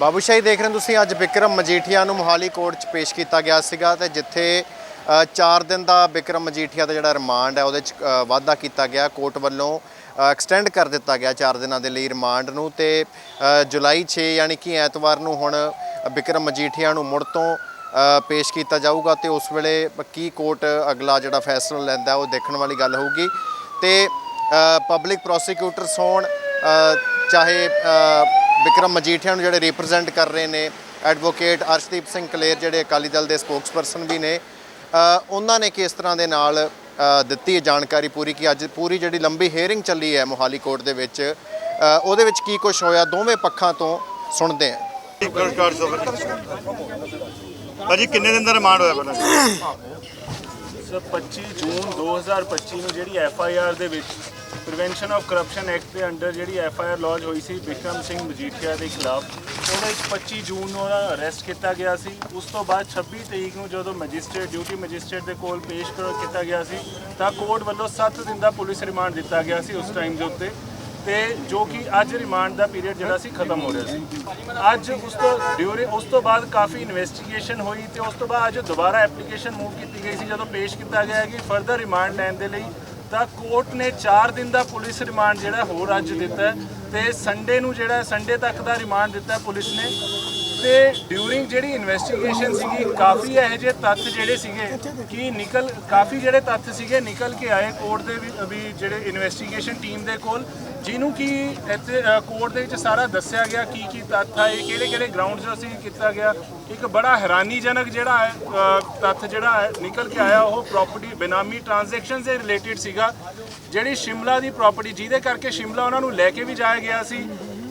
ਬਾਬੂਸ਼ਾਹੀ ਦੇਖ ਰਹੇ ਹੋ ਤੁਸੀਂ ਅੱਜ ਵਿਕਰਮ ਮਜੀਠੀਆ ਨੂੰ ਮੋਹਾਲੀ ਕੋਰਟ 'ਚ ਪੇਸ਼ ਕੀਤਾ ਗਿਆ ਸੀਗਾ ਤੇ ਜਿੱਥੇ 4 ਦਿਨ ਦਾ ਵਿਕਰਮ ਮਜੀਠੀਆ ਦਾ ਜਿਹੜਾ ਰਿਮਾਂਡ ਹੈ ਉਹਦੇ 'ਚ ਅ, ਵਾਧਾ ਕੀਤਾ ਗਿਆ। ਕੋਰਟ ਵੱਲੋਂ ਐਕਸਟੈਂਡ ਕਰ ਦਿੱਤਾ ਗਿਆ 4 ਦਿਨਾਂ ਦੇ ਲਈ ਰਿਮਾਂਡ ਨੂੰ ਤੇ ਜੁਲਾਈ 6 ਯਾਨੀ ਕਿ ਐਤਵਾਰ ਨੂੰ ਹੁਣ ਵਿਕਰਮ ਮਜੀਠੀਆ ਨੂੰ ਮੁੜ ਤੋਂ ਪੇਸ਼ ਕੀਤਾ ਜਾਊਗਾ ਤੇ ਉਸ ਵੇਲੇ ਕੀ ਕੋਰਟ ਅਗਲਾ ਜਿਹੜਾ ਫੈਸਲਾ ਲੈਂਦਾ ਉਹ ਦੇਖਣ ਵਾਲੀ ਗੱਲ ਹੋਊਗੀ। ਤੇ ਪਬਲਿਕ ਪ੍ਰੋਸੀਕਿਊਟਰਸ ਹੋਣ ਚਾਹੇ ਵਿਕਰਮ ਮਜੀਠੀਆ ਨੂੰ ਜਿਹੜੇ ਰਿਪਰੈਜ਼ੈਂਟ ਕਰ ਰਹੇ ਨੇ ਐਡਵੋਕੇਟ ਅਰਸ਼ਦੀਪ ਸਿੰਘ ਕਲੇਰ ਜਿਹੜੇ ਅਕਾਲੀ ਦਲ ਦੇ ਸਪੋਕਸਪਰਸਨ ਵੀ ਨੇ ਉਹਨਾਂ ਨੇ ਕਿਸ ਤਰ੍ਹਾਂ ਦੇ ਨਾਲ ਦਿੱਤੀ ਹੈ ਜਾਣਕਾਰੀ ਪੂਰੀ ਕਿ ਅੱਜ ਪੂਰੀ ਜਿਹੜੀ ਲੰਬੀ ਹੀਅਰਿੰਗ ਚੱਲੀ ਹੈ ਮੋਹਾਲੀ ਕੋਰਟ ਦੇ ਵਿੱਚ ਉਹਦੇ ਵਿੱਚ ਕੀ ਕੁਝ ਹੋਇਆ ਦੋਵੇਂ ਪੱਖਾਂ ਤੋਂ ਸੁਣਦੇ ਸੋ ਭਾਜੀ ਕਿੰਨੇ ਦਿਨ ਦਾ ਰਿਮਾਂਡ ਹੋਇਆ ਪਹਿਲਾਂ? ਸਰ 25 ਜੂਨ 2025 ਨੂੰ ਜਿਹੜੀ ਐਫ ਆਈ ਆਰ ਦੇ ਵਿੱਚ ਪ੍ਰੀਵੈਂਸ਼ਨ ਆਫ ਕਰਪਸ਼ਨ ਐਕਟ ਦੇ ਅੰਡਰ ਜਿਹੜੀ ਐਫ ਆਈ ਆਰ ਲੌਂਚ ਹੋਈ ਸੀ ਵਿਕਰਮ ਸਿੰਘ ਮਜੀਠੀਆ ਦੇ ਖਿਲਾਫ। ਉਹਦੇ ਵਿੱਚ 25 ਜੂਨ ਨੂੰ ਉਹਦਾ ਅਰੈਸਟ ਕੀਤਾ ਗਿਆ ਸੀ। ਉਸ ਤੋਂ ਬਾਅਦ 26 ਤਰੀਕ ਨੂੰ ਜਦੋਂ ਮੈਜਿਸਟ੍ਰੇਟ ਡਿਊਟੀ ਮੈਜਿਸਟ੍ਰੇਟ ਦੇ ਕੋਲ ਪੇਸ਼ ਕਰ ਕੀਤਾ ਗਿਆ ਸੀ, ਤਾਂ ਕੋਰਟ ਵੱਲੋਂ 7 ਦਿਨ ਦਾ ਪੁਲਿਸ ਰਿਮਾਂਡ ਦਿੱਤਾ ਗਿਆ ਸੀ ਉਸ ਟਾਈਮ ਦੇ ਉੱਤੇ। ਤੇ ਜੋ ਕਿ ਅੱਜ ਰਿਮਾਂਡ ਦਾ ਪੀਰੀਅਡ ਜਿਹੜਾ ਸੀ, ਖਤਮ ਹੋ ਰਿਹਾ ਸੀ। ਅੱਜ ਉਸ ਤੋਂ ਡਿਊਰੇ ਉਸ ਤੋਂ ਬਾਅਦ ਕਾਫੀ ਇਨਵੈਸਟੀਗੇਸ਼ਨ ਹੋਈ ਤੇ ਉਸ ਤੋਂ ਬਾਅਦ ਅੱਜ ਦੁਬਾਰਾ ਐਪਲੀਕੇਸ਼ਨ ਮੂਵ ਕੀਤੀ ਗਈ ਸੀ। ਜਦੋਂ ਪੇਸ਼ ਕੀਤਾ ਗਿਆ ਕਿ ਫਰਦਰ ਰਿਮਾਂਡ ਲੈਣ ਦੇ ਲਈ ਤਾਂ ਕੋਰਟ ਨੇ 4 ਦਿਨ ਦਾ ਪੁਲਿਸ ਰਿਮਾਂਡ ਜਿਹੜਾ ਹੋਰ ਅੱਜ ਦਿੱਤਾ ਹੈ ਤੇ ਸੰਡੇ ਨੂੰ ਜਿਹੜਾ ਸੰਡੇ ਤੱਕ ਦਾ ਰਿਮਾਂਡ ਦਿੱਤਾ ਪੁਲਿਸ ਨੇ। ਤੇ ਡਿਊਰਿੰਗ ਜਿਹੜੀ ਇਨਵੈਸਟੀਗੇਸ਼ਨ ਸੀਗੀ, ਕਾਫੀ ਇਹੋ ਜਿਹੇ ਤੱਥ ਜਿਹੜੇ ਸੀਗੇ ਕਿ ਨਿਕਲ, ਕਾਫੀ ਜਿਹੜੇ ਤੱਥ ਸੀਗੇ ਨਿਕਲ ਕੇ ਆਏ ਕੋਰਟ ਦੇ ਵੀ ਜਿਹੜੇ ਇਨਵੈਸਟੀਗੇਸ਼ਨ ਟੀਮ ਦੇ ਕੋਲ, ਜਿਹਨੂੰ ਕਿ ਇੱਥੇ ਕੋਰਟ ਦੇ ਵਿੱਚ ਸਾਰਾ ਦੱਸਿਆ ਗਿਆ ਕੀ ਕੀ ਤੱਥ ਆਏ ਕਿਹੜੇ ਕਿਹੜੇ ਗਰਾਊਂਡਸ ਅਸੀਂ ਕੀਤਾ ਗਿਆ। ਇੱਕ ਬੜਾ ਹੈਰਾਨੀਜਨਕ ਜਿਹੜਾ ਹੈ ਤੱਥ ਜਿਹੜਾ ਹੈ ਨਿਕਲ ਕੇ ਆਇਆ, ਉਹ ਪ੍ਰਾਪਰਟੀ ਬੇਨਾਮੀ ਟ੍ਰਾਂਜੈਕਸ਼ਨ ਦੇ ਰਿਲੇਟਡ ਸੀਗਾ, ਜਿਹੜੀ ਸ਼ਿਮਲਾ ਦੀ ਪ੍ਰਾਪਰਟੀ ਜਿਹਦੇ ਕਰਕੇ ਸ਼ਿਮਲਾ ਉਹਨਾਂ ਨੂੰ ਲੈ ਕੇ ਵੀ ਜਾਇਆ ਗਿਆ ਸੀ।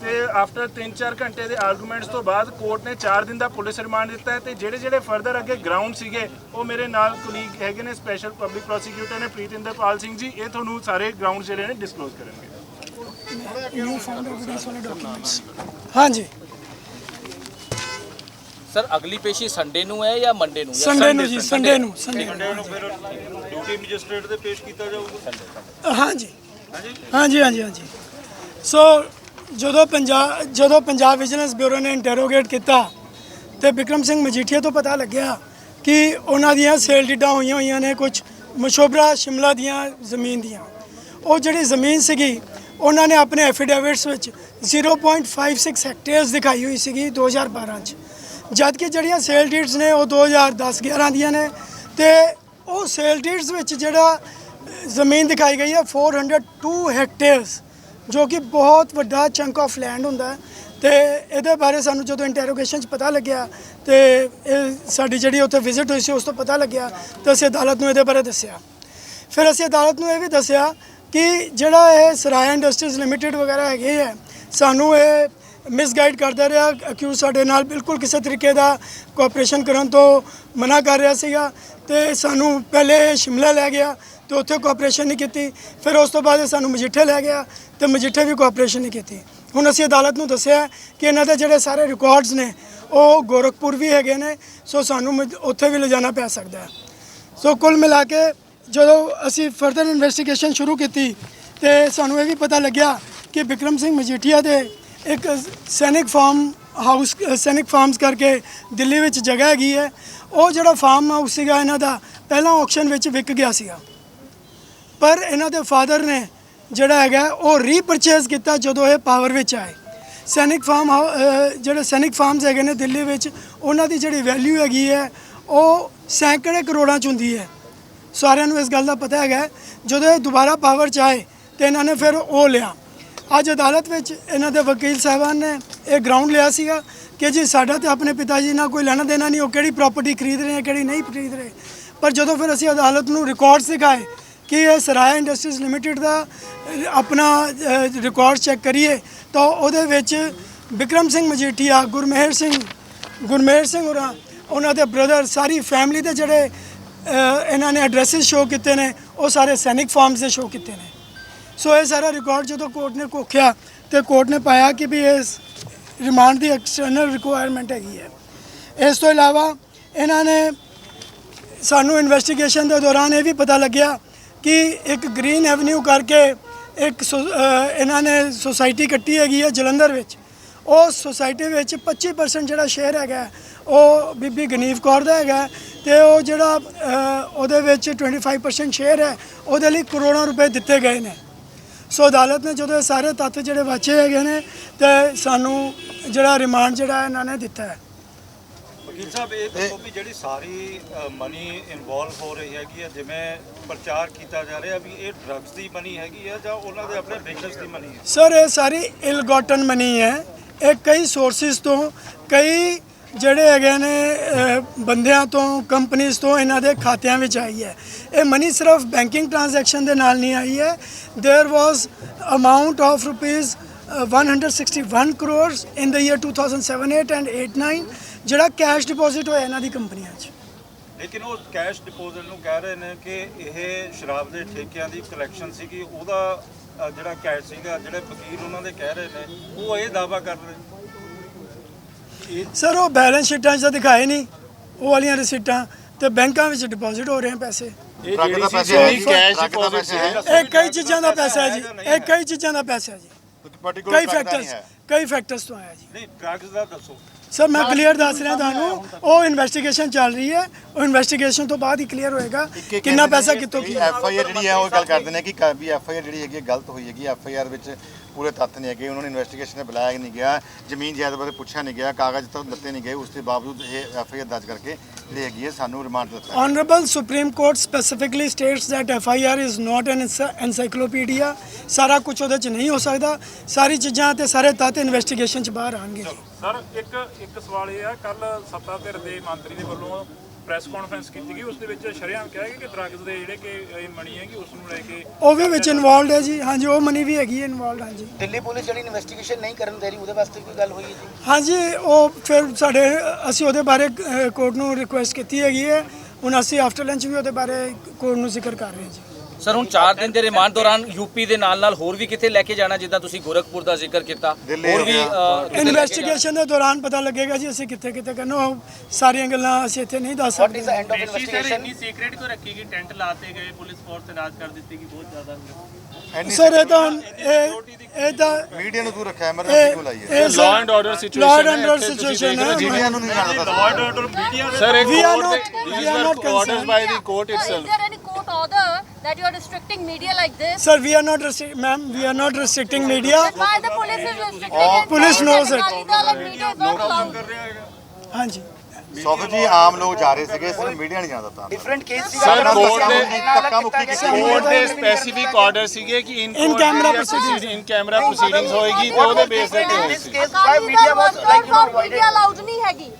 ਤੇ ਆਫਟਰ 3-4 ਘੰਟੇ ਦੇ ਆਰਗੂਮੈਂਟਸ ਤੋਂ ਬਾਅਦ ਕੋਰਟ ਨੇ 4 ਦਿਨ ਦਾ ਪੁਲਿਸ ਰਿਮਾਂਡ ਦਿੱਤਾ ਹੈ ਤੇ ਜਿਹੜੇ ਜਿਹੜੇ ਫਰਦਰ ਅੱਗੇ ਗਰਾਊਂਡ ਸੀਗੇ ਉਹ ਮੇਰੇ ਨਾਲ ਕੁਲੀਗ ਹੈਗੇ ਨੇ ਸਪੈਸ਼ਲ ਪਬਲਿਕ ਪ੍ਰੋਸੀਕਿਊਟਰ ਨੇ ਪ੍ਰੀਤਿੰਦਰਪਾਲ ਸਿੰਘ ਜੀ ਇਹ ਤੁਹਾਨੂੰ ਸਾਰੇ ਗਰਾਊਂਡ ਜਿਹੜੇ ਨੇ ਡਿਸਕਲੋਜ਼ ਕਰਨਗੇ। ਨਿਊ ਫਾਊਂਡ ਐਵੀਡੈਂਸ ਵਾਲੇ ਡਾਕੂਮੈਂਟਸ ਹਾਂਜੀ। ਸਰ ਅਗਲੀ ਪੇਸ਼ੀ ਸੰਡੇ ਨੂੰ ਹੈ ਜਾਂ ਮੰਡੇ ਨੂੰ? ਸੰਡੇ ਨੂੰ ਜੀ ਸੰਡੇ ਨੂੰ ਸੰਡੇ ਨੂੰ। ਨੂੰ ਫਿਰ ਡਿਊਟੀ ਮੈਜਿਸਟ੍ਰੇਟ ਦੇ ਪੇਸ਼ ਕੀਤਾ ਜਾਊਗਾ? ਹਾਂਜੀ। ਹਾਂਜੀ? ਹਾਂਜੀ ਹਾਂਜੀ ਸੋ ਜਦੋਂ ਪੰਜਾਬ ਜਦੋਂ ਪੰਜਾਬ ਵਿਜੀਲੈਂਸ ਬਿਊਰੋ ਨੇ ਇੰਟਰੋਗੇਟ ਕੀਤਾ ਤੇ ਵਿਕਰਮ ਸਿੰਘ ਮਜੀਠੀਆ ਤੋਂ ਪਤਾ ਲੱਗਿਆ ਕਿ ਉਹਨਾਂ ਦੀਆਂ ਸੇਲ ਡੀਡਾਂ ਹੋਈਆਂ ਹੋਈਆਂ ਨੇ ਕੁਝ ਮਸ਼ੋਬਰਾ ਸ਼ਿਮਲਾ ਦੀਆਂ ਜ਼ਮੀਨ ਦੀਆਂ। ਉਹ ਜਿਹੜੀ ਜ਼ਮੀਨ ਸੀਗੀ, ਉਹਨਾਂ ਨੇ ਆਪਣੇ ਐਫੀਡੇਵਿਟਸ ਵਿੱਚ 0.56 ਹੈਕਟੇਅਰਸ ਦਿਖਾਈ ਹੋਈ ਸੀਗੀ 2012 ਚ। ਜਦ ਕਿ ਜਿਹੜੀਆਂ ਸੇਲ ਡੀਡਸ ਨੇ ਉਹ 2010 11 ਦੀਆਂ ਨੇ ਤੇ ਉਹ ਸੇਲ ਡੀਡਸ ਵਿੱਚ ਜਿਹੜਾ ਜ਼ਮੀਨ ਦਿਖਾਈ ਗਈ ਹੈ 402 ਹੈਕਟੇਅਰਸ ਜੋ ਕਿ ਬਹੁਤ ਵੱਡਾ ਚੰਕ ਆਫ ਲੈਂਡ ਹੁੰਦਾ ਹੈ ਤੇ ਇਹਦੇ ਬਾਰੇ ਸਾਨੂੰ ਜਦੋਂ ਇੰਟਰੋਗੇਸ਼ਨ 'ਚ ਪਤਾ ਲੱਗਿਆ ਤੇ ਇਹ ਸਾਡੀ ਜਿਹੜੀ ਉੱਥੇ ਵਿਜ਼ਿਟ ਹੋਈ ਸੀ ਉਸ ਤੋਂ ਪਤਾ ਲੱਗਿਆ ਤੇ ਅਸੀਂ ਅਦਾਲਤ ਨੂੰ ਇਹਦੇ ਬਾਰੇ ਦੱਸਿਆ। ਫਿਰ ਅਸੀਂ ਅਦਾਲਤ ਨੂੰ ਇਹ ਵੀ ਦੱਸਿਆ ਕਿ ਜਿਹੜਾ ਇਹ ਸਰਾਇਆ ਇੰਡਸਟਰੀਜ਼ ਲਿਮਟਿਡ ਵਗੈਰਾ ਹੈਗੇ ਹੈ ਸਾਨੂੰ ਇਹ ਮਿਸਗਾਈਡ ਕਰਦਾ ਰਿਹਾ ਕਿਉਂ ਸਾਡੇ ਨਾਲ ਬਿਲਕੁਲ ਕਿਸੇ ਤਰੀਕੇ ਦਾ ਕੋਆਪਰੇਸ਼ਨ ਕਰਨ ਤੋਂ ਮਨਾ ਕਰ ਰਿਹਾ ਸੀਗਾ ਤੇ ਸਾਨੂੰ ਪਹਿਲੇ ਸ਼ਿਮਲਾ ਲੈ ਗਿਆ ਤੇ ਉੱਥੇ ਕੋਆਪਰੇਸ਼ਨ ਨਹੀਂ ਕੀਤੀ। ਫਿਰ ਉਸ ਤੋਂ ਬਾਅਦ ਇਹ ਸਾਨੂੰ ਮਜੀਠੇ ਲੈ ਗਿਆ ਤੇ ਮਜੀਠੇ ਵੀ ਕੋਆਪਰੇਸ਼ਨ ਨਹੀਂ ਕੀਤੀ। ਹੁਣ ਅਸੀਂ ਅਦਾਲਤ ਨੂੰ ਦੱਸਿਆ ਕਿ ਇਹਨਾਂ ਦੇ ਜਿਹੜੇ ਸਾਰੇ ਰਿਕਾਰਡਸ ਨੇ, ਉਹ ਗੋਰਖਪੁਰ ਵੀ ਹੈਗੇ ਨੇ, ਸੋ ਸਾਨੂੰ ਮਜ- ਉੱਥੇ ਵੀ ਲਿਜਾਣਾ ਪੈ ਸਕਦਾ ਹੈ। ਸੋ ਕੁੱਲ ਮਿਲਾ ਕੇ ਜਦੋਂ ਅਸੀਂ ਫਰਦਰ ਇਨਵੈਸਟੀਗੇਸ਼ਨ ਸ਼ੁਰੂ ਕੀਤੀ, ਤੇ ਸਾਨੂੰ ਇਹ ਵੀ ਪਤਾ ਲੱਗਿਆ ਕਿ ਵਿਕਰਮ ਸਿੰਘ ਮਜੀਠੀਆ ਦੇ ਇੱਕ ਸੈਨਿਕ ਫਾਰਮ ਹਾਊਸ, ਸੈਨਿਕ ਫਾਰਮਸ ਕਰਕੇ ਦਿੱਲੀ ਵਿੱਚ ਜਗ੍ਹਾ ਹੈਗੀ ਹੈ। ਉਹ ਜਿਹੜਾ ਫਾਰਮ ਹਾਊਸ ਸੀਗਾ ਇਹਨਾਂ ਦਾ, ਪਹਿਲਾਂ ਆਕਸ਼ਨ ਵਿੱਚ ਵਿਕ ਗਿਆ ਸੀਗਾ। ਪਰ ਇਹਨਾਂ ਦੇ ਫਾਦਰ ਨੇ ਜਿਹੜਾ ਹੈਗਾ ਉਹ ਰੀਪਰਚੇਜ਼ ਕੀਤਾ ਜਦੋਂ ਇਹ ਪਾਵਰ ਵਿੱਚ ਆਏ। ਸੈਨਿਕ ਫਾਰਮ ਹਾਊ- ਜਿਹੜੇ ਸੈਨਿਕ ਫਾਰਮਸ ਹੈਗੇ ਨੇ ਦਿੱਲੀ ਵਿੱਚ, ਉਹਨਾਂ ਦੀ ਜਿਹੜੀ ਵੈਲਿਊ ਹੈਗੀ ਹੈ, ਉਹ ਸੈਂਕੜੇ ਕਰੋੜਾਂ ਚ ਹੁੰਦੀ ਹੈ। ਸਾਰਿਆਂ ਨੂੰ ਇਸ ਗੱਲ ਦਾ ਪਤਾ ਹੈਗਾ, ਜਦੋਂ ਇਹ ਦੁਬਾਰਾ ਪਾਵਰ ਚ ਆਏ, ਤੇ ਇਹਨਾਂ ਨੇ ਫਿਰ ਉਹ ਲਿਆ। ਅੱਜ ਅਦਾਲਤ ਵਿੱਚ ਇਹਨਾਂ ਦੇ ਵਕੀਲ ਸਾਹਿਬਾਨ ਨੇ ਇਹ ਗਰਾਊਂਡ ਲਿਆ ਸੀਗਾ ਕਿ ਜੀ ਸਾਡਾ ਤੇ ਆਪਣੇ ਪਿਤਾ ਜੀ ਨਾਲ ਕੋਈ ਲੈਣਾ ਦੇਣਾ ਨਹੀਂ, ਉਹ ਕਿਹੜੀ ਪ੍ਰਾਪਰਟੀ ਖਰੀਦ ਰਹੇ ਹੈ ਕਿਹੜੀ ਨਹੀਂ ਖਰੀਦ ਰਹੇ। ਪਰ ਜਦੋਂ ਫਿਰ ਅਸੀਂ ਅਦਾਲਤ ਨੂੰ ਰਿਕਾਰਡਸ ਦਿਖਾਏ ਕਿ ਇਹ ਸਰਾਇਆ ਇੰਡਸਟਰੀਜ਼ ਲਿਮਟਿਡ ਦਾ ਆਪਣਾ ਰਿਕਾਰਡ ਚੈੱਕ ਕਰੀਏ, ਤਾਂ ਉਹਦੇ ਵਿੱਚ ਵਿਕਰਮ ਸਿੰਘ ਮਜੀਠੀਆ, ਗੁਰਮੇਹਰ ਸਿੰਘ ਗੁਰਮੇਹਰ ਸਿੰਘ ਹੋਰਾਂ, ਉਹਨਾਂ ਦੇ ਬ੍ਰਦਰ ਸਾਰੀ ਫੈਮਿਲੀ ਦੇ ਜਿਹੜੇ ਇਹਨਾਂ ਨੇ ਐਡਰੈਸਸ ਸ਼ੋ ਕੀਤੇ ਨੇ, ਉਹ ਸਾਰੇ ਸੈਨਿਕ ਫਾਰਮਸ ਦੇ ਸ਼ੋ ਕੀਤੇ ਨੇ। ਸੋ ਇਹ ਸਾਰਾ ਰਿਕਾਰਡ ਜਦੋਂ ਕੋਰਟ ਨੇ ਕੋਖਿਆ ਤੇ ਕੋਰਟ ਨੇ ਪਾਇਆ ਕਿ ਵੀ ਇਸ ਰਿਮਾਂਡ ਦੀ ਐਕਸਟਰਨਲ ਰਿਕੁਆਇਰਮੈਂਟ ਹੈਗੀ ਹੈ। ਇਸ ਤੋਂ ਇਲਾਵਾ, ਇਹਨਾਂ ਨੇ ਸਾਨੂੰ ਇਨਵੈਸਟੀਗੇਸ਼ਨ ਦੇ ਦੌਰਾਨ ਇਹ ਵੀ ਪਤਾ ਲੱਗਿਆ ਕਿ ਇੱਕ ਗ੍ਰੀਨ ਐਵਨਿਊ ਕਰਕੇ ਇੱਕ ਸੋ- ਇਹਨਾਂ ਨੇ ਸੋਸਾਇਟੀ ਕੱਟੀ ਹੈਗੀ ਹੈ ਜਲੰਧਰ ਵਿੱਚ। ਉਹ ਸੁਸਾਇਟੀ ਵਿੱਚ 25% ਜਿਹੜਾ ਸ਼ੇਅਰ ਹੈਗਾ, ਉਹ ਬੀਬੀ ਗਨੀਵ ਕੌਰ ਦਾ ਹੈਗਾ ਹੈ ਤੇ ਉਹ ਜਿਹੜਾ ਉਹਦੇ ਵਿੱਚ 25% ਸ਼ੇਅਰ ਹੈ, ਉਹਦੇ ਲਈ ਕਰੋੜਾਂ ਰੁਪਏ ਦਿੱਤੇ ਗਏ ਨੇ। ਸੋ ਅਦਾਲਤ ਨੇ ਜਦੋਂ ਇਹ ਸਾਰੇ ਤੱਥ ਜਿਹੜੇ ਵਾਚੇ ਹੈਗੇ ਨੇ, ਤੇ ਸਾਨੂੰ ਜਿਹੜਾ ਰਿਮਾਂਡ ਜਿਹੜਾ ਇਹਨਾਂ ਨੇ ਦਿੱਤਾ ਹੈ। ਵਕੀਲ ਸਾਹਿਬ ਇਹ ਦੱਸੋ ਵੀ ਜਿਹੜੀ ਸਾਰੀ ਮਨੀ ਇਨਵੋਲਵ ਹੋ ਰਹੀ ਹੈਗੀ ਹੈ ਜਿਵੇਂ ਪ੍ਰਚਾਰ ਕੀਤਾ ਜਾ ਰਿਹਾ ਵੀ ਇਹ ਡਰੱਗਸ ਦੀ ਮਨੀ ਹੈਗੀ ਹੈ ਜਾਂ ਉਹਨਾਂ ਦੇ ਆਪਣੇ ਬਿਜ਼ਨਸ ਦੀ ਮਨੀ ਹੈ ਸਰ ਇਹ ਸਾਰੀ ਇਲਗੋਟਨ ਮਨੀ ਹੈ ਇਹ ਕਈ ਸੋਰਸਿਸ ਤੋਂ ਕਈ ਜਿਹੜੇ ਹੈਗੇ ਨੇ ਅਹ, ਬੰਦਿਆਂ ਤੋਂ ਕੰਪਨੀਆਂ ਤੋਂ ਇਹਨਾਂ ਦੇ ਖਾਤਿਆਂ ਵਿੱਚ ਆਈ ਹੈ ਇਹ ਮਨੀ ਸਿਰਫ ਬੈਂਕਿੰਗ ਟ੍ਰਾਂਜੈਕਸ਼ਨ ਦੇ ਨਾਲ ਨਹੀਂ ਆਈ ਹੈ there was amount of rupees 161 crores in the year 2007 8 and 8 9 ਜਿਹੜਾ ਕੈਸ਼ ਡਿਪੋਜ਼ਿਟ ਹੋਇਆ ਇਹਨਾਂ ਦੀ ਕੰਪਨੀਆਂ 'ਚ। ਲੇਕਿਨ ਉਹ ਕੈਸ਼ ਡਿਪੋਜ਼ਿਟ ਨੂੰ ਕਹਿ ਰਹੇ ਨੇ ਕਿ ਇਹ ਸ਼ਰਾਬ ਦੇ ਠੇਕਿਆਂ ਦੀ ਕਲੈਕਸ਼ਨ ਸੀਗੀ ਉਹਦਾ ਜਿਹੜਾ ਕੈਸ਼ ਸੀਗਾ ਜਿਹੜੇ ਵਕੀਲ ਉਹਨਾਂ ਦੇ ਕਹਿ ਰਹੇ ਨੇ ਉਹ ਇਹ ਦਾਵਾ ਕਰ ਰਹੇ ਸਰ ਉਹ ਬੈਲੈਂਸ ਸ਼ੀਟਾਂ 'ਚ ਤਾਂ ਦਿਖਾਏ ਨਹੀਂ ਉਹ ਵਾਲੀਆਂ ਰਸੀਟਾਂ ਤੇ ਬੈਂਕਾਂ ਵਿੱਚ ਡਿਪੋਜ਼ਿਟ ਹੋ ਰਹੇ ਆ ਪੈਸੇ। ਇਹ ਜਿਹੜੀ ਦਾ ਸੀ ਕੈਸ਼ ਦਾ ਡਿਪੋਜ਼ਿਟ। ਇਹ ਕਈ ਚੀਜ਼ਾਂ ਦਾ ਪੈਸਾ ਹੈ ਜੀ ਇਹ ਕਈ ਚੀਜ਼ਾਂ ਦਾ ਪੈਸਾ ਹੈ ਜੀ। ਕਈ ਫੈਕਟਰਸ ਕਈ ਫੈਕਟਰਸ ਤੋਂ ਆਇਆ ਜੀ। ਨਹੀਂ ਡਰੱਗਸ ਦਾ ਦੱਸੋ। ਸਰ ਮੈਂ ਕਲੀਅਰ ਦੱਸ ਰਿਹਾ ਤੁਹਾਨੂੰ ਉਹ ਇਨਵੈਸਟੀਗੇਸ਼ਨ ਚੱਲ ਰਹੀ ਹੈ। ਉਹ ਇਨਵੈਸਟੀਗੇਸ਼ਨ ਤੋਂ ਬਾਅਦ ਹੀ ਕਲੀਅਰ ਹੋਏਗਾ ਕਿੰਨਾ ਪੈਸਾ ਕਿੱਥੋਂ ਕੀ ਐਫ ਆਈ ਆਰ ਜਿਹੜੀ ਹੈ ਉਹ ਗੱਲ ਕਰਦੇ ਨੇ ਕਿ ਕ- ਵੀ ਐਫ ਆਈ ਆਰ ਜਿਹੜੀ ਹੈਗੀ ਗਲਤ ਹੋਈ ਹੈਗੀ ਐਫ ਆਈ ਆਰ ਵਿੱਚ ਪੂਰੇ ਤੱਥ ਨਹੀਂ ਹੈਗੇ ਉਹਨਾਂ ਨੂੰ ਇਨਵੈਸਟੀਗੇਸ਼ਨ ਤੇ ਬੁਲਾਇਆ ਨਹੀਂ ਗਿਆ ਜ਼ਮੀਨ ਜਾਇਦਾਦ ਬਾਰੇ ਪੁੱਛਿਆ ਨਹੀਂ ਗਿਆ ਕਾਗਜ਼ ਤਾਂ ਦਿੱਤੇ ਨਹੀਂ ਗਏ ਉਸ ਦੇ ਬਾਵਜੂਦ ਇਹ ਐਫ ਆਈ ਆਰ ਦਰਜ ਕਰਕੇ ਜਿਹੜੀ ਹੈਗੀ ਹੈ ਸਾਨੂੰ ਰਿਮਾਂਡ ਦਿੱਤਾ ਹੈ। Honorable Supreme Court specifically states that FIR is not an ency- encyclopedia ਸਾਰਾ ਕੁਝ ਉਹਦੇ ਚ ਨਹੀਂ ਹੋ ਸਕਦਾ ਸਾਰੀ ਚੀਜ਼ਾਂ ਤੇ ਸਾਰੇ ਤੱਤ ਇਨਵੈਸਟੀਗੇਸ਼ਨ ਚ ਬਾਹਰ ਆਣਗੇ ਸਰ ਇੱਕ ਇੱਕ ਸਵਾਲ ਇਹ ਆ ਕੱਲ ਸੱਤਾ ਧਿਰ ਦੇ ਮੰਤਰੀ ਦੇ ਵੱਲੋਂ ਪ੍ਰੈਸ ਕਾਨਫਰੰਸ ਕੀਤੀ ਗਈ ਉਸ ਦੇ ਵਿੱਚ ਸ਼ਰੇਆਮ ਕਿਹਾ ਗਿਆ ਕਿ ਡਰੱਗਸ ਦੇ ਜਿਹੜੇ ਕਿ ਇਹ ਮਣੀ ਹੈਗੀ ਉਸ ਨੂੰ ਲੈ ਕੇ ਉਹ ਵੀ ਵਿੱਚ ਇਨਵੋਲਡ ਹੈ ਜੀ। ਹਾਂਜੀ ਉਹ ਮਨੀ ਵੀ ਹੈਗੀ ਹੈ ਇਨਵੋਲਡ ਹਾਂਜੀ। ਦਿੱਲੀ ਪੁਲਿਸ ਜਿਹੜੀ ਇਨਵੈਸਟੀਗੇਸ਼ਨ ਨਹੀਂ ਕਰਨ ਦੇ ਰਹੀ ਉਹਦੇ ਵਾਸਤੇ ਕੋਈ ਗੱਲ ਹੋਈ ਹੈ ਜੀ? ਹਾਂਜੀ ਉਹ ਫਿਰ ਸਾਡੇ ਅਸੀਂ ਉਹਦੇ ਬਾਰੇ ਕੋਰਟ ਨੂੰ ਰਿਕੁਐਸਟ ਕੀਤੀ ਹੈਗੀ ਹੈ। ਹੁਣ ਅਸੀਂ ਆਫਟਰ ਲੰਚ ਵੀ ਉਹਦੇ ਬਾਰੇ ਕੋਰਟ ਨੂੰ ਜ਼ਿਕਰ ਕਰ ਰਹੇ ਹਾਂ ਜੀ। ਸਰ ਹੁਣ 4 ਦਿਨ ਦੇ ਰਿਮਾਂਡ ਦੌਰਾਨ ਯੂਪੀ ਦੇ ਨਾਲ ਨਾਲ ਹੋਰ ਵੀ ਕਿੱਥੇ ਲੈ ਕੇ ਜਾਣਾ ਜਿੱਦਾਂ ਤੁਸੀਂ ਗੋਰਖਪੁਰ ਦਾ ਜ਼ਿਕਰ ਕੀਤਾ? ਹੋਰ ਵੀ ਕੇ ਇਨਵੈਸਟੀਗੇਸ਼ਨ ਦੇ ਦੌਰਾਨ ਪਤਾ ਲੱਗੇਗਾ ਜੀ ਅਸੀਂ ਕਿੱਥੇ ਕਿੱਥੇ ਕਰਨਾ। ਉਹ ਸਾਰੀਆਂ ਗੱਲਾਂ ਅਸੀਂ ਇੱਥੇ ਨਹੀਂ ਦੱਸ ਵਾਟ ਇਜ਼ ਸਕਦੇ। ਐਂਡ ਆਫ ਇਨਵੈਸਟੀਗੇਸ਼ਨ ਸੀਕ੍ਰੀਟ ਕੋ ਰੱਖੀ ਗਈ ਟੈਂਟ ਲਾਤੇ ਗਏ ਪੁਲਿਸ ਫੋਰਸ ਰਾਜ ਕਰ ਦਿੱਤੀ ਗਈ ਬਹੁਤ ਜ਼ਿਆਦਾ ਸਰ ਇਹ ਤਾਂ ਇਹ ਇਹ ਤਾਂ ਮੀਡੀਆ ਨੂੰ ਤੂੰ ਰੱਖਿਆ ਐਮਰਜੈਂਸੀ ਕੋਲ ਆਈ ਹੈ। Law and order law situation and order situation ਹੈ ਮੀਡੀਆ ਨੂੰ ਨਹੀਂ ਜਾਣਦਾ ਲਾਰਡ ਆਰਡਰ ਮੀਡੀਆ ਸਰ। ਇੱਕ ਕੋਰਟ ਦੇ orders. By the court itself that you are restricting media like this? Sir, we are not restrict, ma'am. We are not restricting media. Then why the police is restricting it? police knows it. Akali Dal and media is not allowed. ਹਾਂਜੀ ਸੌਫਰ ਜੀ ਆਮ ਲੋਕ ਜਾ ਰਹੇ ਸੀਗੇ ਸਿਰਫ media ਨਹੀਂ ਜਾਣਦਾ ਤਾਂ ਡਿਫਰੈਂਟ ਕੇਸ Sir, court ਦੇ- ਧੱਕਾ ਮੁੱਕੀ ਕੀਤੀ ਗਈ ਕੋਰਟ ਦੇ ਸਪੈਸੀਫਿਕ ਆਰਡਰ ਸੀਗੇ ਕਿ in In camera proceedings. In camera proceedings ਹੋਏਗੀ ਤੇ ਉਹਦੇ ਬੇਸ ਤੇ ਹੋਈ ਸੀ case Akali media Dal was was like you know not media allowed ਨਹੀਂ ਹੈਗੀ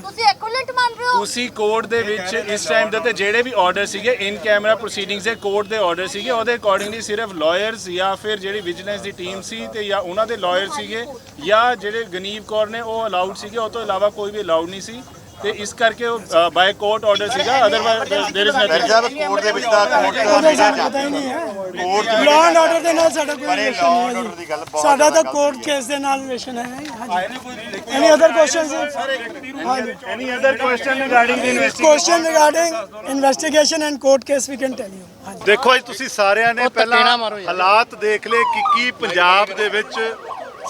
ਤੁਸੀਂ equivalent ਮੰਨ ਰਹੇ ਹੋ? ਉਸੀ ਕੋਰਟ ਦੇ ਵਿੱਚ ਇਸ ਟਾਈਮ ਦੇ ਤੇ ਜਿਹੜੇ ਵੀ ਆਰਡਰ ਸੀਗੇ ਇਨ ਕੈਮਰਾ ਪ੍ਰੋਸੀਡਿੰਗਸ ਦੇ ਕੋਰਟ ਦੇ ਆਰਡਰ ਸੀਗੇ, ਉਹਦੇ ਅਕੋਰਡਿੰਗਲੀ ਸਿਰਫ ਲਾਇਰਸ ਜਾਂ ਫਿਰ ਜਿਹੜੀ ਵਿਜੀਲੈਂਸ ਦੀ ਟੀਮ ਸੀ ਤੇ ਜਾਂ ਉਹਨਾਂ ਦੇ ਲਾਇਰ ਸੀਗੇ, ਜਾਂ ਜਿਹੜੇ ਗਨੀਵ ਕੌਰ ਨੇ ਉਹ ਅਲਾਉਡ ਸੀਗੇ, ਉਹ ਤੋਂ ਇਲਾਵਾ ਕੋਈ ਵੀ ਅਲਾਉਡ ਨਹੀਂ ਸੀ। ਤੇ ਇਸ ਕਰਕੇ ਉਹ ਬਾਈ ਕੋਰਟ ਆਰਡਰ ਸੀਗਾ ਅਦਰਵਾਈਜ਼ देयर इज ਫਿਰ ਨਥਿੰਗ ਸਾਹਿਬ ਕੋਰਟ ਦੇ ਵਿੱਚ ਤਾਂ ਕੋਰਟ ਦਾ ਉਹਦਾ ਮੀਡੀਆ ਸਾਨੂੰ ਪਤਾ ਹੀ ਨਹੀਂ ਹੈ court the law and order ਦੇ ਨਾਲ ਸਾਡਾ ਕੋਈ ਬੜੇ ਰਿਲੇਸ਼ਨ law and ਨਹੀਂ order ਹੈ ਦੀ ਗੱਲ ਜੀ ਬਹੁਤ ਸਾਡਾ ਤਾਂ ਜ਼ਿਆਦਾ ਕੋਰਟ ਗਲਤ ਹੈ। ਕੇਸ ਦੇ ਨਾਲ ਰਿਲੇਸ਼ਨ ਹੈ ਹਾਂਜੀ ਐਨੀ ਅਦਰ ਕੁਐਸਚਨਸ ਹਾਂਜੀ any other question regarding the question regarding investigation and court case we can tell you ਹਾਂਜੀ ਦੇਖੋ ਜੀ ਤੁਸੀਂ ਸਾਰਿਆਂ ਨੇ ਪਹਿਲਾਂ ਹਾਲਾਤ ਦੇਖ ਲਏ ਕਿ ਕੀ ਪੰਜਾਬ ਦੇ ਵਿੱਚ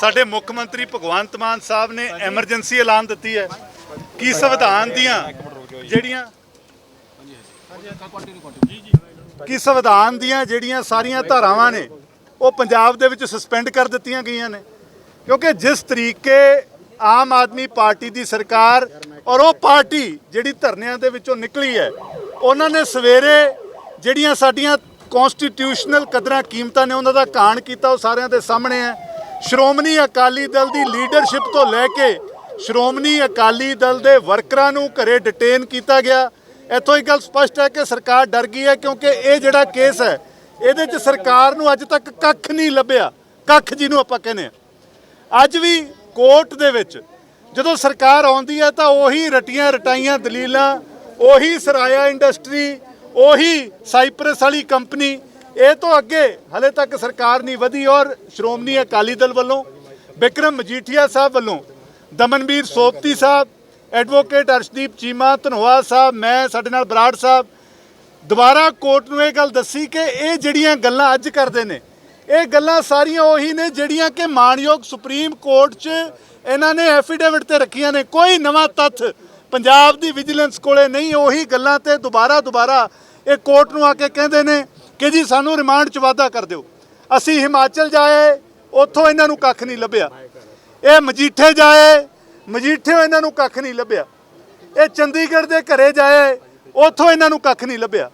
ਸਾਡੇ ਮੁੱਖ ਮੰਤਰੀ ਭਗਵੰਤ ਮਾਨ ਸਾਹਿਬ ਨੇ ਐਮਰਜੈਂਸੀ ਐਲਾਨ ਦਿੱਤੀ ਹੈ ਕੀ ਸੰਵਿਧਾਨ ਦੀਆਂ ਜਿਹੜੀਆਂ ਕੀ ਸੰਵਿਧਾਨ ਦੀਆਂ ਜਿਹੜੀਆਂ ਸਾਰੀਆਂ ਧਾਰਾਵਾਂ ਨੇ, ਉਹ ਪੰਜਾਬ ਦੇ ਵਿੱਚ ਸਸਪੈਂਡ ਕਰ ਦਿੱਤੀਆਂ ਗਈਆਂ ਨੇ। ਕਿਉਂਕਿ ਜਿਸ ਤਰੀਕੇ ਆਮ ਆਦਮੀ ਪਾਰਟੀ ਦੀ ਸਰਕਾਰ ਔਰ ਉਹ ਪਾਰਟੀ ਜਿਹੜੀ ਧਰਨਿਆਂ ਦੇ ਵਿੱਚੋਂ ਨਿਕਲੀ ਹੈ, ਉਹਨਾਂ ਨੇ ਸਵੇਰੇ ਜਿਹੜੀਆਂ ਸਾਡੀਆਂ ਕਨਸਟੀਟਿਊਸ਼ਨਲ ਕਦਰਾਂ ਕੀਮਤਾਂ ਨੇ, ਉਹਨਾਂ ਦਾ ਕਾਣ ਕੀਤਾ, ਉਹ ਸਾਰਿਆਂ ਦੇ ਸਾਹਮਣੇ ਹੈ। ਸ਼੍ਰੋਮਣੀ ਅਕਾਲੀ ਦਲ ਦੀ ਲੀਡਰਸ਼ਿਪ ਤੋਂ ਲੈ ਕੇ ਸ਼੍ਰੋਮਣੀ ਅਕਾਲੀ ਦਲ ਦੇ ਵਰਕਰਾਂ ਨੂੰ ਘਰੇ ਡਿਟੇਨ ਕੀਤਾ ਗਿਆ। ਇੱਥੋਂ ਇੱਕ ਗੱਲ ਸਪਸ਼ਟ ਹੈ ਕਿ ਸਰਕਾਰ ਡਰ ਗਈ ਹੈ ਕਿਉਂਕਿ ਇਹ ਜਿਹੜਾ ਕੇਸ ਹੈ, ਇਹਦੇ 'ਚ ਸਰਕਾਰ ਨੂੰ ਅੱਜ ਤੱਕ ਕੱਖ ਨਹੀਂ ਲੱਭਿਆ। ਕੱਖ ਜਿਹਨੂੰ ਆਪਾਂ ਕਹਿੰਦੇ ਆ ਅੱਜ ਵੀ ਕੋਰਟ ਦੇ ਵਿੱਚ ਜਦੋਂ ਸਰਕਾਰ ਆਉਂਦੀ ਹੈ ਤਾਂ ਉਹੀ ਰਟੀਆਂ ਰਟਾਈਆਂ, ਦਲੀਲਾਂ, ਉਹੀ ਸਰਾਇਆ ਇੰਡਸਟਰੀ ਉਹੀ ਸਾਈਪਰਸ ਵਾਲੀ ਕੰਪਨੀ ਇਹ ਤੋਂ ਅੱਗੇ ਹਲੇ ਤੱਕ ਸਰਕਾਰ ਨਹੀਂ ਵਧੀ ਔਰ ਸ਼੍ਰੋਮਣੀ ਅਕਾਲੀ ਦਲ ਵੱਲੋਂ, ਵਿਕਰਮ ਮਜੀਠੀਆ ਸਾਹਿਬ ਵੱਲੋਂ ਦਮਨਵੀਰ ਸੋਪਤੀ ਸਾਹਿਬ, ਐਡਵੋਕੇਟ ਅਰਸ਼ਦੀਪ ਚੀਮਾ ਧਨੋਆ ਸਾਹਿਬ, ਮੈਂ, ਸਾਡੇ ਨਾਲ ਬਰਾੜ ਸਾਹਿਬ। ਦੁਬਾਰਾ ਕੋਰਟ ਨੂੰ ਇਹ ਗੱਲ ਦੱਸੀ ਕਿ ਇਹ ਜਿਹੜੀਆਂ ਗੱਲਾਂ ਅੱਜ ਕਰਦੇ ਨੇ, ਇਹ ਗੱਲਾਂ ਸਾਰੀਆਂ ਉਹੀ ਨੇ ਜਿਹੜੀਆਂ ਕਿ ਮਾਨਯੋਗ ਸੁਪਰੀਮ ਕੋਰਟ 'ਚ ਇਹਨਾਂ ਨੇ ਐਫੀਡੇਵਿਟ ਤੇ ਰੱਖੀਆਂ ਨੇ। ਕੋਈ ਨਵਾਂ ਤੱਥ ਪੰਜਾਬ ਦੀ ਵਿਜੀਲੈਂਸ ਕੋਲੇ ਨਹੀਂ, ਉਹੀ ਗੱਲਾਂ ਤੇ ਦੁਬਾਰਾ ਦੁਬਾਰਾ ਇਹ ਕੋਰਟ ਨੂੰ ਆ ਕੇ ਕਹਿੰਦੇ ਨੇ ਕਿ ਜੀ ਸਾਨੂੰ ਰਿਮਾਂਡ 'ਚ ਵਾਅਦਾ ਕਰ ਦਿਓ। ਅਸੀਂ ਹਿਮਾਚਲ ਜਾਏ, ਉੱਥੋਂ ਇਹਨਾਂ ਨੂੰ ਕੱਖ ਨਹੀਂ ਲੱਭਿਆ। ਇਹ ਮਜੀਠੇ ਜਾਏ ਮਜੀਠੇ ਇਹਨਾਂ ਨੂੰ ਕੱਖ ਨਹੀਂ ਲੱਭਿਆ। ਇਹ ਚੰਡੀਗੜ੍ਹ ਦੇ ਘਰੇ ਜਾਏ, ਉੱਥੋਂ ਇਹਨਾਂ ਨੂੰ ਕੱਖ ਨਹੀਂ ਲੱਭਿਆ।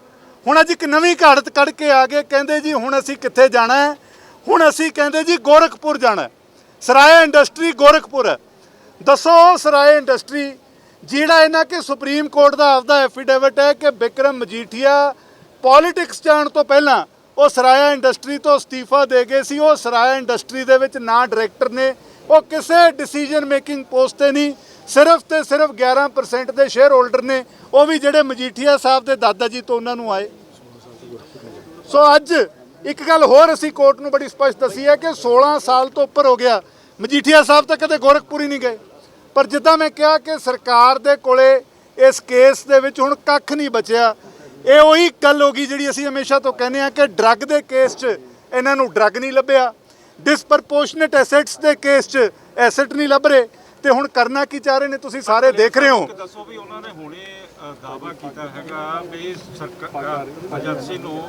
ਹੁਣ ਅੱਜ ਇੱਕ ਨਵੀਂ ਘਾੜਤ ਕੱਢ ਕੇ ਆ ਗਏ, ਕਹਿੰਦੇ ਜੀ ਹੁਣ ਅਸੀਂ ਕਿੱਥੇ ਜਾਣਾ ਹੈ? ਹੁਣ ਅਸੀਂ ਕਹਿੰਦੇ ਜੀ ਗੋਰਖਪੁਰ ਜਾਣਾ ਸਰਾਏ ਇੰਡਸਟਰੀ ਗੋਰਖਪੁਰ ਹੈ। ਦੱਸੋ ਸਰਾਏ ਇੰਡਸਟਰੀ, ਜਿਹੜਾ ਇਹਨਾਂ ਕਿ ਸੁਪਰੀਮ ਕੋਰਟ ਦਾ ਆਪਦਾ ਐਫੀਡੇਵਿਟ ਹੈ ਕਿ ਬਿਕਰਮ ਮਜੀਠੀਆ ਪੋਲਿਟਿਕਸ ਜਾਣ ਤੋਂ ਪਹਿਲਾਂ ਉਹ ਸਰਾਇਆ ਇੰਡਸਟਰੀ ਤੋਂ ਅਸਤੀਫਾ ਦੇ ਗਏ ਸੀ, ਉਹ ਸਰਾਇਆ ਇੰਡਸਟਰੀ ਦੇ ਵਿੱਚ ਨਾ ਡਾਇਰੈਕਟਰ ਨੇ, ਉਹ ਕਿਸੇ ਡਿਸੀਜਨ ਮੇਕਿੰਗ ਪੋਸਟ ਤੇ ਨਹੀਂ, ਸਿਰਫ ਤੇ ਸਿਰਫ 11% ਦੇ ਸ਼ੇਅਰ ਹੋਲਡਰ ਨੇ, ਉਹ ਵੀ ਜਿਹੜੇ ਮਜੀਠੀਆ ਸਾਹਿਬ ਦੇ ਦਾਦਾ ਜੀ ਤੋਂ ਉਹਨਾਂ ਨੂੰ ਆਏ। ਸੋ ਅੱਜ ਇੱਕ ਗੱਲ ਹੋਰ ਅਸੀਂ ਕੋਰਟ ਨੂੰ ਬੜੀ ਸਪਸ਼ਟ ਦੱਸੀ ਹੈ ਕਿ 16 ਸਾਲ ਤੋਂ ਉੱਪਰ ਹੋ ਗਿਆ, ਮਜੀਠੀਆ ਸਾਹਿਬ ਤਾਂ ਕਦੇ ਗੋਰਖਪੁਰ ਹੀ ਨਹੀਂ ਗਏ। ਪਰ ਜਿੱਦਾਂ ਮੈਂ ਕਿਹਾ ਕਿ ਸਰਕਾਰ ਦੇ ਕੋਲੇ ਇਸ ਕੇਸ ਦੇ ਵਿੱਚ ਹੁਣ ਕੱਖ ਨਹੀਂ ਬਚਿਆ ਇਹ ਉਹੀ ਗੱਲ ਹੋ ਗਈ ਜਿਹੜੀ ਅਸੀਂ ਹਮੇਸ਼ਾ ਤੋਂ ਕਹਿੰਦੇ ਆ ਕਿ ਡਰੱਗ ਦੇ ਕੇਸ 'ਚ ਇਹਨਾਂ ਨੂੰ ਡਰੱਗ ਨਹੀਂ ਲੱਭਿਆ ਡਿਸਪਰਪੋਰਸ਼ਨੇਟ ਐਸੈਟਸ ਦੇ ਕੇਸ 'ਚ ਐਸੈਟ ਨਹੀਂ ਲੱਭ ਰਹੇ। ਤੇ ਹੁਣ ਕਰਨਾ ਕੀ ਚਾਹ ਰਹੇ ਨੇ ਤੁਸੀਂ ਸਾਰੇ ਦੇਖ ਰਹੇ ਹੋ। ਦੱਸੋ ਵੀ ਉਹਨਾਂ ਨੇ ਹੁਣੇ ਅ, ਦਾਅਵਾ ਕੀਤਾ ਹੈਗਾ ਵੀ ਸਰਕਾਰ ਏਜੰਸੀ ਨੂੰ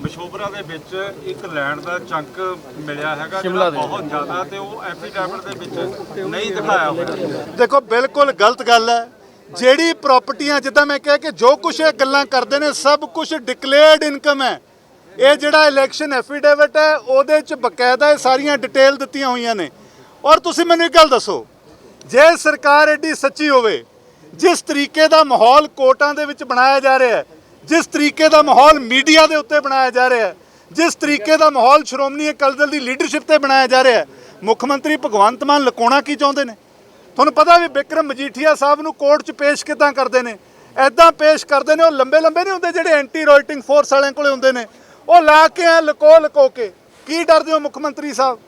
ਮਸ਼ੋਬਰਾ ਦੇ ਵਿੱਚ ਇੱਕ ਲੈਂਡ ਦਾ ਚੰਕ ਮਿਲਿਆ ਹੈਗਾ ਜਿਹੜਾ ਬਹੁਤ ਜ਼ਿਆਦਾ ਤੇ ਉਹ ਐਫੀਡੈਵਿਟ ਦੇ ਵਿੱਚ ਨਹੀਂ ਦਿਖਾਇਆ ਹੋਇਆ। ਦੇਖੋ ਬਿਲਕੁਲ ਗਲਤ ਗੱਲ ਹੈ। ਜਿਹੜੀ ਪ੍ਰਾਪਰਟੀਆਂ ਜਿੱਦਾਂ ਮੈਂ ਕਿਹਾ ਕਿ ਜੋ ਕੁਝ ਇਹ ਗੱਲਾਂ ਕਰਦੇ ਨੇ, ਸਭ ਕੁਝ ਡਿਕਲੇਅਰਡ ਇਨਕਮ ਹੈ। ਇਹ ਜਿਹੜਾ ਇਲੈਕਸ਼ਨ ਐਫੀਡੇਵਿਟ ਹੈ, ਉਹਦੇ ਚ ਬਕਾਇਦਾ ਇਹ ਸਾਰੀਆਂ ਡਿਟੇਲ ਦਿੱਤੀਆਂ ਹੋਈਆਂ ਨੇ। ਔਰ ਤੁਸੀਂ ਮੈਨੂੰ ਇੱਕ ਗੱਲ ਦੱਸੋ, ਜੇ ਸਰਕਾਰ ਐਡੀ ਸੱਚੀ ਹੋਵੇ, ਜਿਸ ਤਰੀਕੇ ਦਾ ਮਾਹੌਲ ਕੋਰਟਾਂ ਦੇ ਵਿੱਚ ਬਣਾਇਆ ਜਾ ਰਿਹਾ ਹੈ, ਜਿਸ ਤਰੀਕੇ ਦਾ ਮਾਹੌਲ ਮੀਡੀਆ ਦੇ ਉੱਤੇ ਬਣਾਇਆ ਜਾ ਰਿਹਾ ਹੈ, ਜਿਸ ਤਰੀਕੇ ਦਾ ਮਾਹੌਲ ਸ਼੍ਰੋਮਣੀ ਅਕਾਲੀ ਦਲ ਦੀ ਲੀਡਰਸ਼ਿਪ ਤੇ ਬਣਾਇਆ ਜਾ ਰਿਹਾ ਹੈ, ਮੁੱਖ ਮੰਤਰੀ ਭਗਵੰਤ ਮਾਨ ਲਕੋਣਾ ਕੀ ਚਾਹੁੰਦੇ ਨੇ? ਤੁਹਾਨੂੰ ਪਤਾ ਵੀ ਵਿਕਰਮ ਮਜੀਠੀਆ ਸਾਹਿਬ ਨੂੰ ਕੋਰਟ 'ਚ ਪੇਸ਼ ਕਿਦਾਂ ਕਰਦੇ ਨੇ? ਐਦਾਂ ਪੇਸ਼ ਕਰਦੇ ਨੇ, ਉਹ ਲੰਬੇ ਲੰਬੇ ਨਹੀਂ ਹੁੰਦੇ ਜਿਹੜੇ ਐਂਟੀ ਰੋਇਟਿੰਗ ਫੋਰਸ ਵਾਲਿਆਂ ਕੋਲੇ ਹੁੰਦੇ ਨੇ? ਉਹ ਲਾ ਕੇ ਆ ਲਕੋ ਲਕੋ ਕੇ, ਕੀ ਡਰਦੇ ਹੋ ਮੁੱਖ ਮੰਤਰੀ ਸਾਹਿਬ?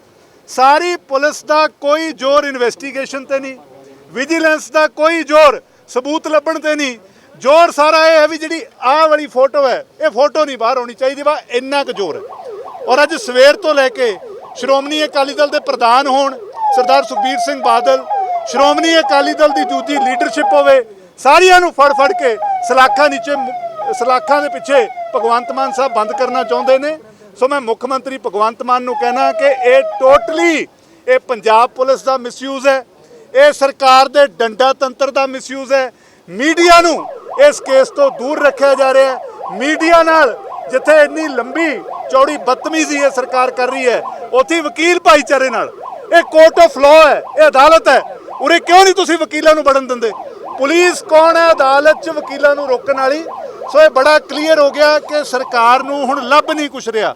ਸਾਰੀ ਪੁਲਿਸ ਦਾ ਕੋਈ ਜ਼ੋਰ ਇਨਵੈਸਟੀਗੇਸ਼ਨ ਤੇ ਨਹੀਂ ਵਿਜੀਲੈਂਸ ਦਾ ਕੋਈ ਜ਼ੋਰ ਸਬੂਤ ਲੱਭਣ ਤੇ ਨਹੀਂ। ਜ਼ੋਰ ਸਾਰਾ ਇਹ ਹੈ ਵੀ ਜਿਹੜੀ ਆਹ ਵਾਲੀ ਫੋਟੋ ਹੈ, ਇਹ ਫੋਟੋ ਨਹੀਂ ਬਾਹਰ ਹੋਣੀ ਚਾਹੀਦੀ ਵਾ ਇੰਨਾ ਕੁ ਜ਼ੋਰ ਹੈ। ਔਰ ਅੱਜ ਸਵੇਰ ਤੋਂ ਲੈ ਕੇ ਸ਼੍ਰੋਮਣੀ ਅਕਾਲੀ ਦਲ ਦੇ ਪ੍ਰਧਾਨ ਹੋਣ, ਸਰਦਾਰ ਸੁਖਬੀਰ ਸਿੰਘ ਬਾਦਲ ਸ਼੍ਰੋਮਣੀ ਅਕਾਲੀ ਦਲ ਦੀ ਦੂਜੀ ਲੀਡਰਸ਼ਿਪ ਹੋਵੇ, ਸਾਰਿਆਂ ਨੂੰ ਫੜ ਫੜ ਕੇ ਸਲਾਖਾਂ ਨੀਚੇ ਸਲਾਖਾਂ ਦੇ ਪਿੱਛੇ ਭਗਵੰਤ ਮਾਨ ਸਾਹਿਬ ਬੰਦ ਕਰਨਾ ਚਾਹੁੰਦੇ ਨੇ। ਸੋ ਮੈਂ ਮੁੱਖ ਮੰਤਰੀ ਭਗਵੰਤ ਮਾਨ ਨੂੰ ਕਹਿਣਾ ਕਿ ਇਹ ਟੋਟਲੀ ਇਹ ਪੰਜਾਬ ਪੁਲਿਸ ਦਾ ਮਿਸਯੂਜ਼ ਹੈ, ਇਹ ਸਰਕਾਰ ਦੇ ਡੰਡਾ ਤੰਤਰ ਦਾ ਮਿਸਯੂਜ਼ ਹੈ। ਮੀਡੀਆ ਨੂੰ ਇਸ ਕੇਸ ਤੋਂ ਦੂਰ ਰੱਖਿਆ ਜਾ ਰਿਹਾ ਹੈ। ਮੀਡੀਆ ਨਾਲ ਜਿੱਥੇ ਇੰਨੀ ਲੰਬੀ ਚੌੜੀ ਬਦਤਮੀਜ਼ੀ ਇਹ ਸਰਕਾਰ ਕਰ ਰਹੀ ਹੈ, ਉੱਥੇ ਵਕੀਲ ਭਾਈਚਾਰੇ ਨਾਲ। ਇਹ ਕੋਰਟ ਆਫ ਲਾਅ ਹੈ, ਇਹ ਅਦਾਲਤ ਹੈ। ਉਰੇ ਕਿਉਂ ਨਹੀਂ ਤੁਸੀਂ ਵਕੀਲਾਂ ਨੂੰ ਵੜਨ ਦਿੰਦੇ? ਪੁਲਿਸ ਕੌਣ ਹੈ? ਅਦਾਲਤ 'ਚ ਵਕੀਲਾਂ ਨੂੰ ਰੋਕਣ ਵਾਲੀ। ਸੋ ਇਹ ਬੜਾ ਕਲੀਅਰ ਹੋ ਗਿਆ ਕਿ ਸਰਕਾਰ ਨੂੰ ਹੁਣ ਲੱਭ ਨਹੀਂ ਕੁਛ ਰਿਹਾ।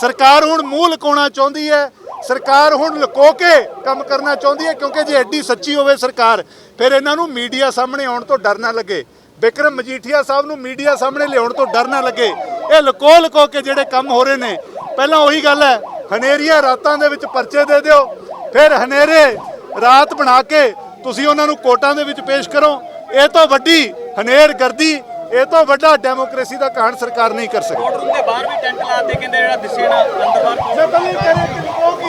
ਸਰਕਾਰ ਹੁਣ ਮੂੰਹ ਲੁਕਾਉਣਾ ਚਾਹੁੰਦੀ ਹੈ। ਸਰਕਾਰ ਹੁਣ ਲੁਕੋ ਕੇ ਕੰਮ ਕਰਨਾ ਚਾਹੁੰਦੀ ਹੈ ਕਿਉਂਕਿ ਜੇ ਐਡੀ ਸੱਚੀ ਹੋਵੇ ਸਰਕਾਰ, ਫਿਰ ਇਹਨਾਂ ਨੂੰ ਮੀਡੀਆ ਸਾਹਮਣੇ ਆਉਣ ਤੋਂ ਡਰ ਨਾ ਲੱਗੇ। ਬਿਕਰਮ ਮਜੀਠੀਆ ਸਾਹਿਬ ਨੂੰ ਮੀਡੀਆ ਸਾਹਮਣੇ ਲਿਆਉਣ ਤੋਂ ਡਰ ਨਾ ਲੱਗੇ। ਇਹ ਲੁਕੋ ਲੁਕੋ ਕੇ ਜਿਹੜੇ ਕੰਮ ਹੋ ਰਹੇ ਨੇ। ਪਹਿਲਾਂ ਉਹੀ ਗੱਲ ਹੈ, ਹਨੇਰੀਆਂ ਰਾਤਾਂ ਦੇ ਵਿੱਚ ਪਰਚੇ ਦੇ ਦਿਓ, ਫਿਰ ਹਨੇਰੇ ਰਾਤ ਬਣਾ ਕੇ ਤੁਸੀਂ ਉਹਨਾਂ ਨੂੰ ਕੋਰਟਾਂ ਦੇ ਵਿੱਚ ਪੇਸ਼ ਕਰੋ। ਇਹ ਤੋਂ ਵੱਡੀ ਹਨੇਰ ਗਰਦੀ ਇਹ ਤੋਂ ਵੱਡਾ ਡੈਮੋਕ੍ਰੇਸੀ ਦਾ ਕਾਰਨ ਸਰਕਾਰ ਨਹੀਂ ਕਰ ਸਕਦੀ। ਰੂਮ ਦੇ ਬਾਹਰ ਵੀ ਟੈਂਟ ਲਾਤੇ ਕਹਿੰਦੇ ਜਿਹੜਾ ਦਿਸੇ ਨਾ ਅੰਦਰ ਬਾਹਰ